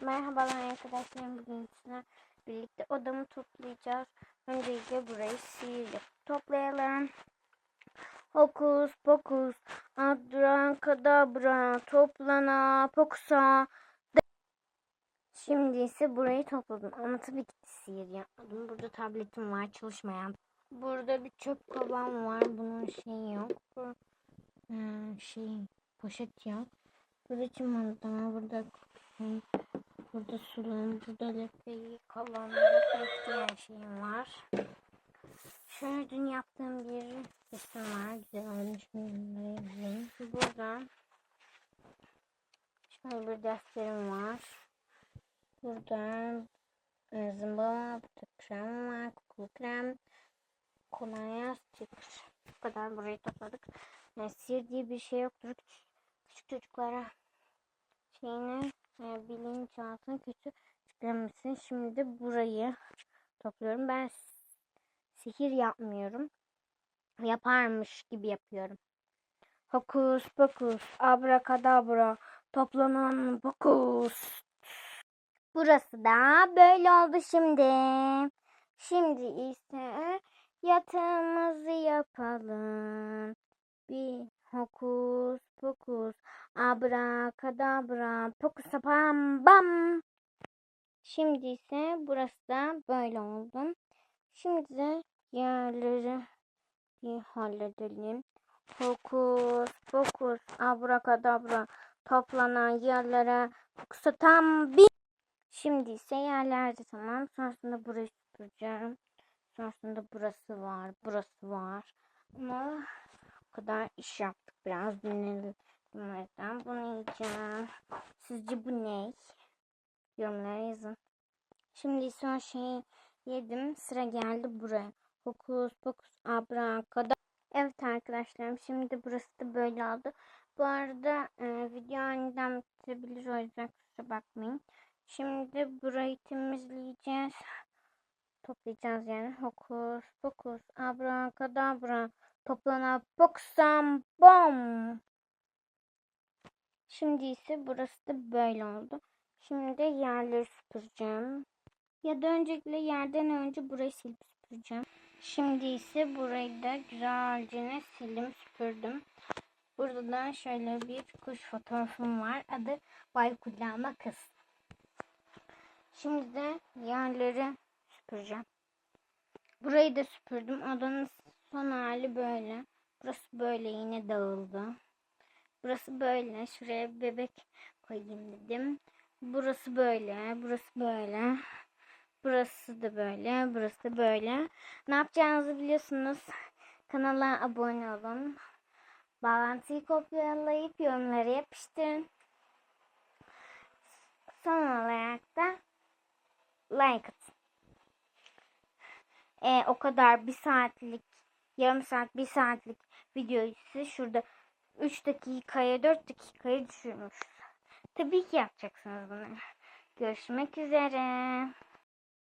Merhabalar arkadaşlarım. Bugün sizinle birlikte odamı toplayacağız. Öncelikle burayı sihir yapıp toplayalım. Hokus pokus, kadabra, toplana, pokusa. Şimdi ise burayı topladım ama tabii ki sihir yapmadım. Burada tabletim var çalışmayan. Burada bir çöp kovam var. Bunun şeyi yok. Bu, hmm, şey poşet yok. Burada çimandan, burada Burada sulum, burada lepeyi, kalan, bekleyen şeyim var. Şöyle dün yaptığım bir resim var. Güzel olmuş. Bunları yazayım. Burada şöyle bir defterim var. Burada e, zımbala, burada krem var. Kokulu krem. Kolonya, sticker. Bu kadar burayı topladık. Yani sihir diye bir şey yoktur. Küçük çocuklara şeyini e, bilinçaltına kötü çıkarmışsın. Şimdi burayı topluyorum. Ben sihir yapmıyorum. Yaparmış gibi yapıyorum. Hokus pokus, abrakadabra, toplanan pokus. Burası da böyle oldu şimdi. Şimdi ise yatağımızı yapalım. Bir hokus pokus, abrakadabra, pokusa pam bam. Şimdi ise burası da böyle oldu. Şimdi de yerleri bir halledelim. Hokus pokus, abrakadabra, toplanan yerlere pokusa tam bir. Şimdi ise yerlerde tamam. Sonrasında burayı süpüreceğim. Sonrasında burası var, burası var. Ama kadar iş yaptık. Biraz dinlenelim. Bunlardan bunu yiyeceğim. Sizce bu ne? Yorumlara yazın. Şimdi son şeyi yedim. Sıra geldi buraya. Hokus pokus abrakada. Evet arkadaşlarım şimdi burası da böyle oldu. Bu arada e, video aniden bitebilir o yüzden kusura bakmayın. Şimdi burayı temizleyeceğiz. Toplayacağız yani. Hokus pokus abrakadabra. Toplana poksam bom. Şimdi ise burası da böyle oldu. Şimdi yerleri süpüreceğim. Ya da öncelikle yerden önce burayı silip süpüreceğim. Şimdi ise burayı da güzelce silim süpürdüm. Burada da şöyle bir kuş fotoğrafım var. Adı Baykullama Kız. Şimdi de yerleri süpüreceğim. Burayı da süpürdüm. Odanın son hali böyle. Burası böyle yine dağıldı. Burası böyle. Şuraya bir bebek koyayım dedim. Burası böyle. Burası böyle. Burası da böyle. Burası da böyle. Ne yapacağınızı biliyorsunuz. Kanala abone olun. Bağlantıyı kopyalayıp yorumlara yapıştırın. Son olarak da like atın. E, o kadar bir saatlik, yarım saat, bir saatlik videoyu size şurada 3 dakikaya 4 dakikaya düşürmüş. Tabii ki yapacaksınız bunu. Görüşmek üzere.